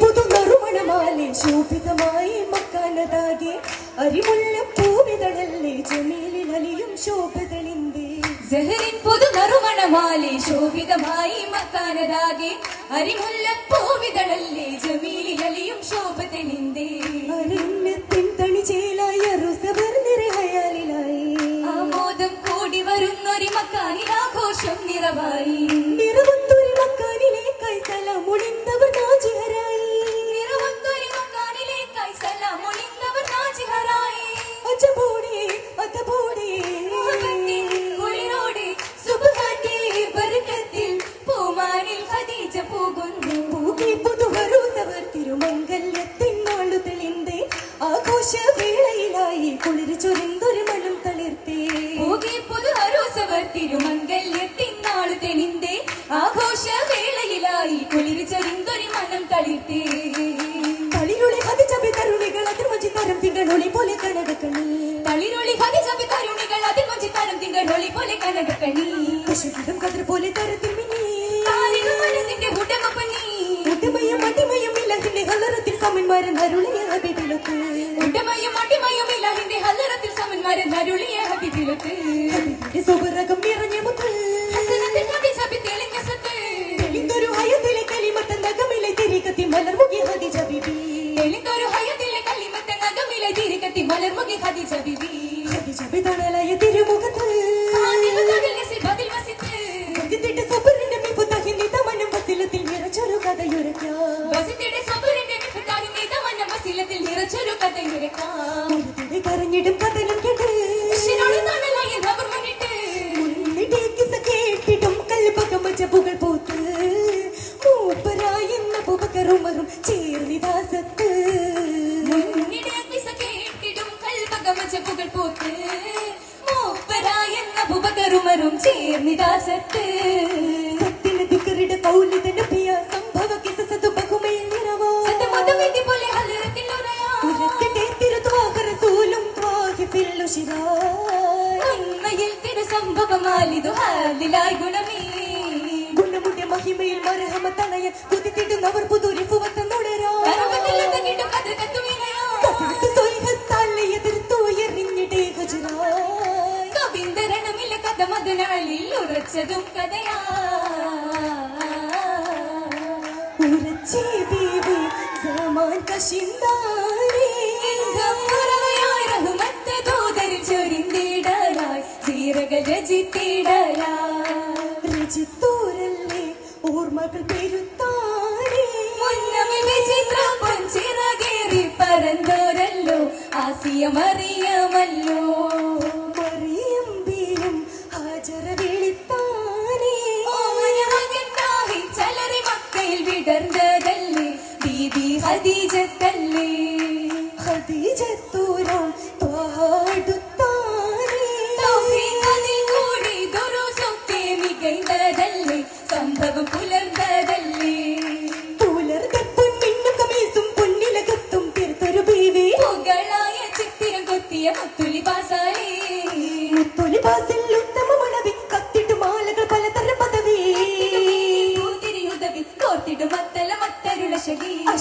പുതു നറുമണമാലെ ശോഭിതമായി മക്കാനതാകെ. അരിമുള്ള പൂവിതളല്ലേ ജമീലിൽ അലിയും ശോഭിതളിന്റെ സെഹറിൻ പുതു നറുമണമാലെ ശോഭിതമായി മക്കാനതാകെ. അരിമുല്ലപ്പൂവിതളല്ലേ ജമീലിലലിയും അലിയും അരണ്യത്തിൻ തളിർത്തേ തളിരുളി ഹതിജബി തരുണികൾ അതിർമജി തരം തിങ്കളൊളി പോലെ കനകക്കണി. തളിരൊളി ഹതിജബി തരുണികൾ അതിൽ മഞ്ചി തരം തിങ്കളൊളി പോലെ കനകക്കണി. പശുകിടം കതിർ പോലെ തരത്തിൽ മിനി മനസ്സിന്റെ ഉടമപ്പനി ഒട്ടുമയും അടിമയും ഇല്ലതിന്റെ ഹലറത്തിൽ സമന്മാരൻ അരുളിയ ഹബിബിലൊക്കെ ഉടമയും അടിമയും ഇല്ലാഹിന്റെ ഹലറത്തിൽ സമന്മാരൻ തെളിന്തൊരു ഹയത്തിലെ കല്ലിമത്തെ നഗമിലെ തിരികത്തി മലർമുകി ഹദിജ ബിബി ഹദിജ ബിതണലായ തിരുമുഖത്ത്. ആദിമ കടൽ പുകൾ പോത്ത് മൂപ്പരായെന്ന ഭുവകറുമറും ചേർന്നിദാസത്ത് സത്തിന് കൗലിത നബിയ സംഭവ കിസ സതു ബഹുമയിൽ നിറവാ? സത്യമതവിധി പോലെ ഹലറത്തിൽ ഉറയാ. ഉരത്തിട്ടെ തിരുത്വാഹ റസൂലും ത്വാഹിഫിൽ ഉശിരായ്. ഉണ്മയിൽ തിരു സംഭവമാലിതു ഹാലിലായി ഗുണമേ. ഗുണമുടെ മഹിമയിൽ മരഹമത്തണയ കുതിത്തിടുന്നവർ പുതുരിപ്പുവത്ത എറിഞ്ഞിട്ടേ ഹുജറായ്. കഥ മതിനാളിൽ ഉറച്ചതും കഥയാ ഉരച്ചേ ബീവി സമാൻ കശിന്താരേ. ഗംഭുരവയായി റഹ്മത്ത് ദൂതരിൽ ചൊരിന്തിടലായി ചീരക രചിത്തിടലായി രജിത്തൂരല്ലേ ഓർമ്മകൾ പെരുത്താരേ. മുന്നമിൽ വിചിത്രം പൊൻചിറകേറി പറന്തോരല്ലോ ആസിയമറിയമല്ലോ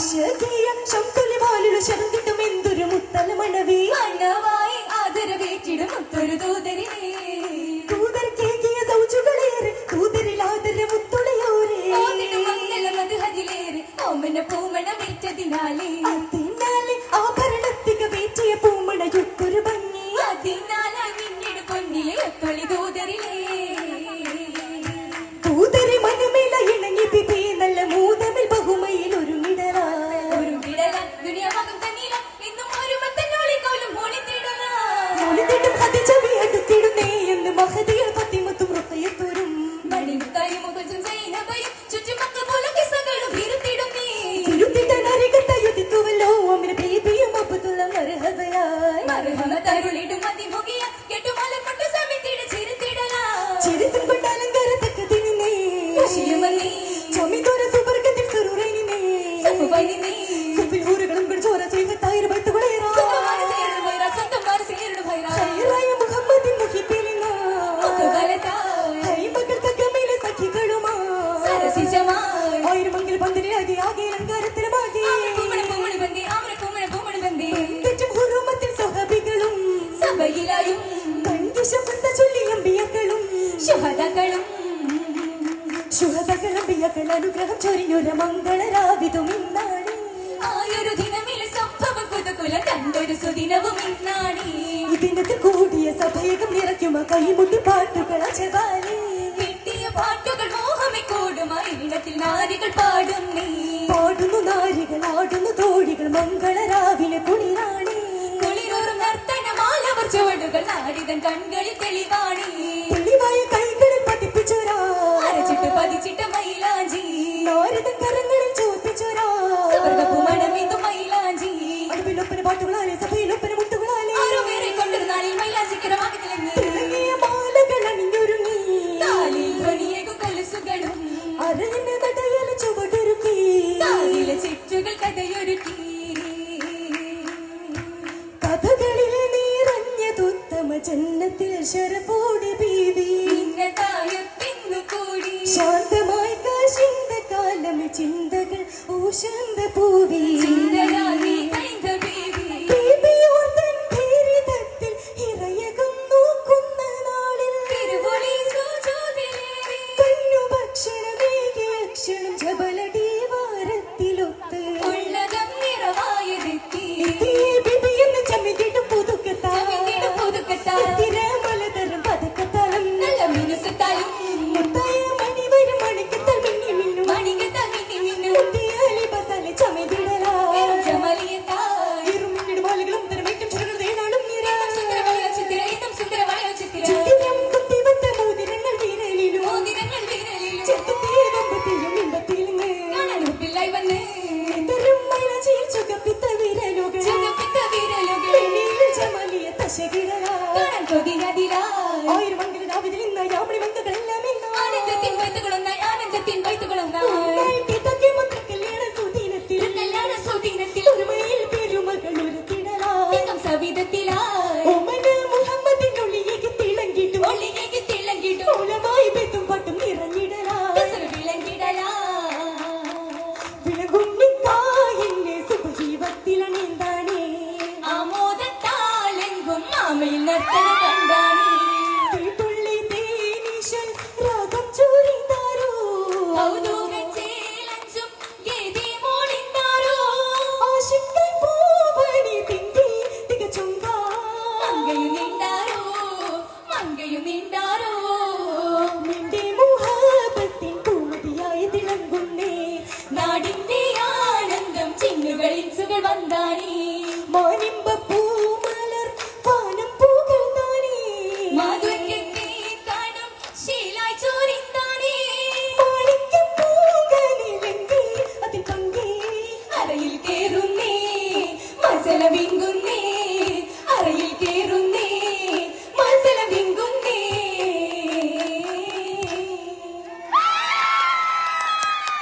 അശകീയ ശംസുലി ശരന്തിട്ടും എന്തൊരു മുത്തല മണവി? അണവായി ആദരവേറ്റിടും മുത്തൊരു ദൂതരിനെ തൂതർ കേകിയ സൗചുകളേറെ തൂതരിൽ ആദര മുത്തുളയോരെ ഓമന പൂമണ ആയൊരു മംഗളരാവിതും ഇന്നാണി. ആയൊരു ദിനമിൽ സംഭവ കുതകുല കണ്ടൊരു സുദിനവും ഇന്നാണി. ഇതിനത്ത് കൂടിയ സഭയകം നിറയ്ക്കുമ കൈമുട്ടി പാട്ടുകൾ അജവാലി. കിട്ടിയ പാട്ടുകൾ മോഹമെ കൂടുമ നാരികൾ പാടുന്നേ. പാടുന്നു നാരികൾ ആടുന്നു തോഴികൾ മംഗളരാവിലെ കുളിരാണി. കുളിരൊരു നർത്തനമാലവർ ചുവടുകൾ നാടിതൻ കണ്ണുകളിൽ തെളിവാണി. ಮುತ್ತುಗಳಾಲೆ ಸಭೆಯಲ್ಲೊಬ್ಬರ ಮುತ್ತುಗಳಾಲೆ ആരോ വേറിക്കൊണ്ടൊരു നാളിൽ മൈലാഞ്ചിക്കരമാകത്തിലെന്ന് തിളങ്ങിയ മാലകൾ ചിറ്റുകൾ കഥകളിൽ ജന്നത്തിൽ കൂടി. ശാന്തമായി കാശിന്റെ കാലം ചിന്തകൾ ഊശാന്ത പൂവി mỗi